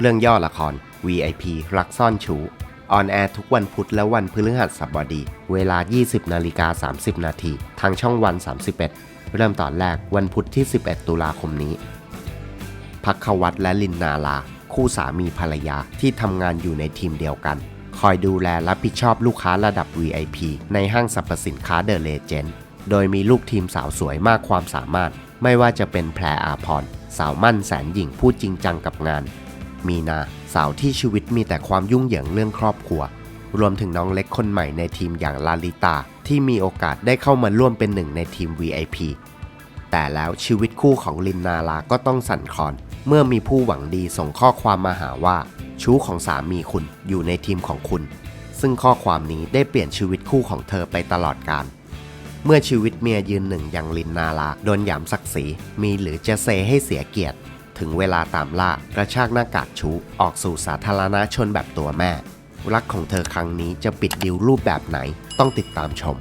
เรื่องย่อละคร VIP รักซ่อนชูออนแอร์ทุกวันพุธและวันพฤหัสบดี เวลา 20 นาฬิกา 30 นาทีทางช่องวัน 31 เริ่มตอนแรกวันพุธที่ 11 ตุลาคมนี้พักขวัตและลินนาลา คู่สามีภรรยาที่ทำงานอยู่ในทีมเดียวกัน คอยดูแลรับผิดชอบลูกค้าระดับ VIP ในห้างสรรพสินค้าเดอะเลเจนด์โดยมีลูกทีมสาวสวยมากความสามารถ ไม่ว่าจะเป็นแพรอาพรสาวมั่นแสนหญิงผู้จริงจังกับงาน มีนา สาวที่ชีวิตมีแต่ความยุ่งเหยิงเรื่องครอบครัว รวมถึงน้องเล็กคนใหม่ในทีมอย่างลาลิตา ที่มีโอกาสได้เข้ามาร่วมเป็นหนึ่งในทีม VIP แต่แล้วชีวิตคู่ของลินนาลาก็ต้องสั่นคลอน เมื่อมีผู้หวังดีส่งข้อความมาหาว่า ชู้ของสามีคุณอยู่ในทีมของคุณ ซึ่งข้อความนี้ได้เปลี่ยนชีวิตคู่ของเธอไปตลอดกาลเมื่อชีวิตเมียยืนหนึ่งอย่างลินนาลาโดนหยามศักดิ์ศรีมีหรือจะเซให้เสียเกียรติ ถึงเวลาตามล่ากระชากหน้ากากชูออกสู่สาธารณชนแบบตัวแม่ รักของเธอครั้งนี้จะปิดดิวรูปแบบไหนต้องติดตามชม